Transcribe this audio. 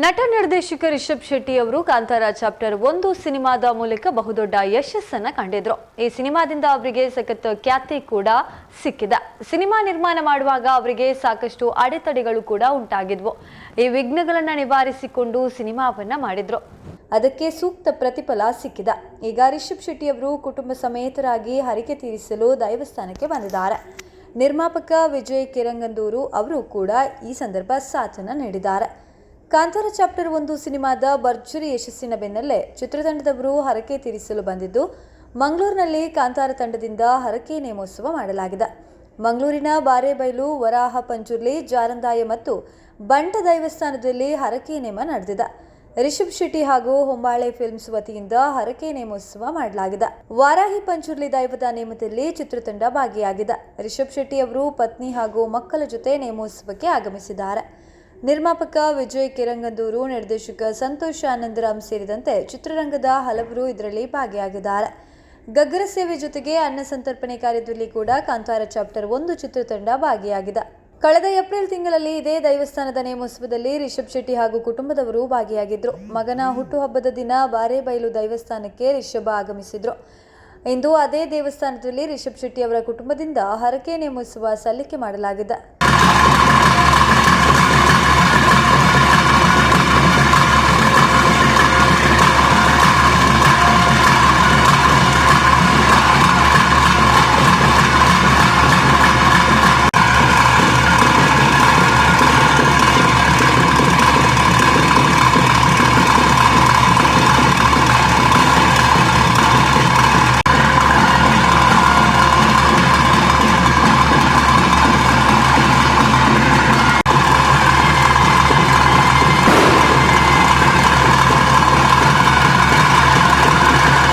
ನಟ ನಿರ್ದೇಶಕ ರಿಷಬ್ ಶೆಟ್ಟಿ ಅವರು ಕಾಂತಾರ ಚಾಪ್ಟರ್ ಒಂದು ಸಿನಿಮಾದ ಮೂಲಕ ಬಹುದೊಡ್ಡ ಯಶಸ್ಸನ್ನ ಕಂಡಿದ್ರು. ಈ ಸಿನಿಮಾದಿಂದ ಅವರಿಗೆ ಸಖತ್ ಖ್ಯಾತಿ ಕೂಡ ಸಿಕ್ಕಿದೆ. ಸಿನಿಮಾ ನಿರ್ಮಾಣ ಮಾಡುವಾಗ ಅವರಿಗೆ ಸಾಕಷ್ಟು ಅಡೆತಡೆಗಳು ಕೂಡ ಉಂಟಾಗಿದ್ವು. ಈ ವಿಘ್ನಗಳನ್ನ ನಿವಾರಿಸಿಕೊಂಡು ಸಿನಿಮಾವನ್ನ ಮಾಡಿದ್ರು. ಅದಕ್ಕೆ ಸೂಕ್ತ ಪ್ರತಿಫಲ ಸಿಕ್ಕಿದ. ಈಗ ರಿಷಬ್ ಶೆಟ್ಟಿ ಅವರು ಕುಟುಂಬ ಸಮೇತರಾಗಿ ಹರಿಕೆ ತೀರಿಸಲು ದೈವಸ್ಥಾನಕ್ಕೆ ಬಂದಿದ್ದಾರೆ. ನಿರ್ಮಾಪಕ ವಿಜಯ್ ಕಿರಂಗಂದೂರು ಅವರು ಕೂಡ ಈ ಸಂದರ್ಭ ಸಾಥನ ನೀಡಿದ್ದಾರೆ. ಕಾಂತಾರ ಚಾಪ್ಟರ್ ಒಂದು ಸಿನಿಮಾದ ಭರ್ಜರಿ ಯಶಸ್ಸಿನ ಬೆನ್ನಲ್ಲೇ ಚಿತ್ರತಂಡದವರು ಹರಕೆ ತೀರಿಸಲು ಬಂದಿದ್ದು, ಮಂಗಳೂರಿನಲ್ಲಿ ಕಾಂತಾರ ತಂಡದಿಂದ ಹರಕೆ ನೇಮೋತ್ಸವ ಮಾಡಲಾಗಿದೆ. ಮಂಗಳೂರಿನ ಬಾರೇಬೈಲು, ವರಾಹ ಪಂಚುರ್ಲಿ ಜಾರಂದಾಯ ಮತ್ತು ಬಂಟ ದೈವಸ್ಥಾನದಲ್ಲಿ ಹರಕೆ ನೇಮ ನಡೆದಿದೆ. ರಿಷಬ್ ಶೆಟ್ಟಿ ಹಾಗೂ ಹೊಂಬಾಳೆ ಫಿಲ್ಮ್ಸ್ ವತಿಯಿಂದ ಹರಕೆ ನೇಮೋತ್ಸವ ಮಾಡಲಾಗಿದೆ. ವಾರಾಹಿ ಪಂಚುರ್ಲಿ ದೈವದ ನೇಮದಲ್ಲಿ ಚಿತ್ರತಂಡ ಭಾಗಿಯಾಗಿದೆ. ರಿಷಬ್ ಶೆಟ್ಟಿ ಅವರು ಪತ್ನಿ ಹಾಗೂ ಮಕ್ಕಳ ಜೊತೆ ನೇಮೋತ್ಸವಕ್ಕೆ ಆಗಮಿಸಿದ್ದಾರೆ. ನಿರ್ಮಾಪಕ ವಿಜಯ್ ಕಿರಂಗಂದೂರು, ನಿರ್ದೇಶಕ ಸಂತೋಷ್ ಆನಂದರಾಮ್ ಸೇರಿದಂತೆ ಚಿತ್ರರಂಗದ ಹಲವರು ಇದರಲ್ಲಿ ಭಾಗಿಯಾಗಿದ್ದಾರೆ. ಗಗ್ಗರ ಸೇವೆ ಜೊತೆಗೆ ಅನ್ನ ಸಂತರ್ಪಣೆ ಕಾರ್ಯದಲ್ಲಿ ಕೂಡ ಕಾಂತಾರ ಚಾಪ್ಟರ್ ಒಂದು ಚಿತ್ರತಂಡ ಭಾಗಿಯಾಗಿದೆ. ಕಳೆದ ಏಪ್ರಿಲ್ ತಿಂಗಳಲ್ಲಿ ಇದೇ ದೈವಸ್ಥಾನದ ನೇಮೋತ್ಸವದಲ್ಲಿ ರಿಷಬ್ ಶೆಟ್ಟಿ ಹಾಗೂ ಕುಟುಂಬದವರು ಭಾಗಿಯಾಗಿದ್ದರು ಮಗನ ಹುಟ್ಟುಹಬ್ಬದ ದಿನ ಬಾರೇಬೈಲು ದೈವಸ್ಥಾನಕ್ಕೆ ರಿಷಬ್ ಆಗಮಿಸಿದ್ರು. ಇಂದು ಅದೇ ದೇವಸ್ಥಾನದಲ್ಲಿ ರಿಷಬ್ ಶೆಟ್ಟಿ ಅವರ ಕುಟುಂಬದಿಂದ ಹರಕೆ ನೇಮೋತ್ಸವ ಸಲ್ಲಿಕೆ ಮಾಡಲಾಗಿದೆ.